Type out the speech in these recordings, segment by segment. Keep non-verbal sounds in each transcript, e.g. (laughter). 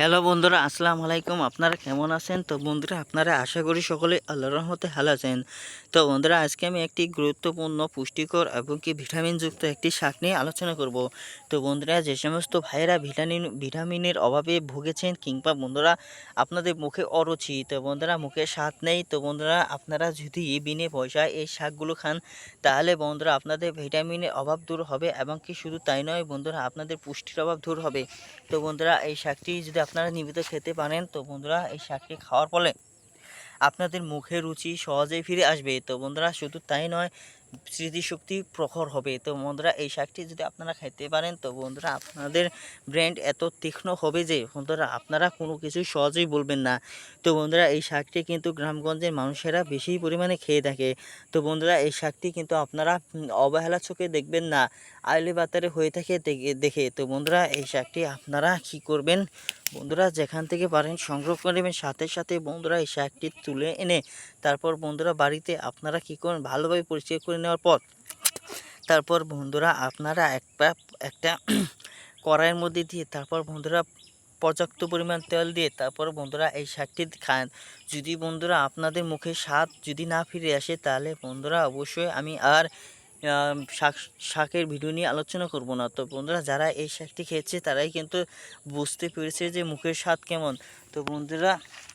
Hello বন্ধুরা, আসসালামু আলাইকুম। আপনারা কেমন আছেন? তো বন্ধুরা, আপনারা আশা করি সকলে আল্লাহর রহমতে ভালো আছেন। তো বন্ধুরা, আজকে আমি একটি গুরুত্বপূর্ণ, পুষ্টিকর এবং কি ভিটামিনযুক্ত একটি শাক নিয়ে আলোচনা করব। তো বন্ধুরা, যে সমস্ত ভাইয়েরা ভিটামিন ভিটামিনের অভাবে ভুগেছেন কিংবা বন্ধুরা, আপনাদের মুখে অরুচি, তো বন্ধুরা, মুখে স্বাদ নেই, তো বন্ধুরা, আপনারা যদি বিনে পয়সায় এই শাকগুলো খান, তাহলে বন্ধুরা, আপনাদের ভিটামিনের অভাব দূর হবে এবং কি শুধু তাই নয় বন্ধুরা, আপনাদের পুষ্টির অভাব দূর হবে। তো বন্ধুরা, এই শাকটি যদি আপনারা নিয়মিত খেতে পারেন। তো বন্ধুরা, এই শাকটি খাওয়ার ফলে আপনাদের মুখে রুচি সহজেই ফিরে আসবে। তো বন্ধুরা, শুধু তাই নয় স্মৃতিশক্তি প্রখর হবে। তো বন্ধুরা, এই শাকটি যদি আপনারা খেতে পারেন, তো বন্ধুরা আপনাদের ব্রেন এত তীক্ষ্ণ হবে যে, বন্ধুরা আপনারা কোনো কিছু সহজেই বলবেন না। তো বন্ধুরা, এই শাকটি কিন্তু গ্রামগঞ্জের মানুষেরা বেশি পরিমাণে খেয়ে থাকে। তো বন্ধুরা, এই শাকটি কিন্তু আপনারা অবহেলা চোখে দেখবেন না, আইলে বাতারে হয়ে থাকে দেখে- তো বন্ধুরা, এই শাকটি আপনারা কী করবেন? বন্ধুরা, যেখান থেকে পারেন সংগ্রহ করে নেবেন। সাথে সাথে বন্ধুরা, এই শাকটি তুলে এনে তারপর বন্ধুরা বাড়িতে আপনারা কী করেন ভালোভাবে পরিষ্কার করে নেওয়ার পর, তারপর বন্ধুরা আপনারা একটা একটা (clears throat) কড়াইয়ের মধ্যে দিয়ে, তারপর বন্ধুরা পর্যাপ্ত পরিমাণ তেল দিয়ে, তারপর বন্ধুরা এই শাকটি খান। যদি বন্ধুরা আপনাদের মুখে স্বাদ যদি না ফিরে আসে, তাহলে বন্ধুরা অবশ্যই আমি আর শাক, শাকের ভিডিও নিয়ে আলোচনা করব না। তো বন্ধুরা, যারা এই শাকটি খেয়েছে, তারাই কিন্তু বুঝতে পেরেছে যে মুখের স্বাদ কেমন। তো বন্ধুরা,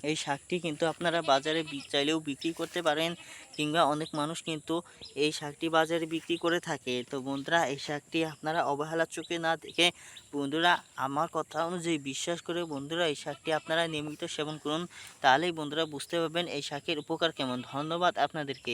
এই শাকটি কিন্তু আপনারা বাজারে চাইলেও বিক্রি করতে পারেন, কিংবা অনেক মানুষ কিন্তু এই শাকটি বাজারে বিক্রি করে থাকে। তো বন্ধুরা, এই শাকটি আপনারা অবহেলার চোখে না দেখে, বন্ধুরা, আমার কথা অনুযায়ী বিশ্বাস করে বন্ধুরা, এই শাকটি আপনারা নিয়মিত সেবন করুন। তাহলেই বন্ধুরা বুঝতে পারবেন এই শাকের উপকার কেমন। ধন্যবাদ আপনাদেরকে।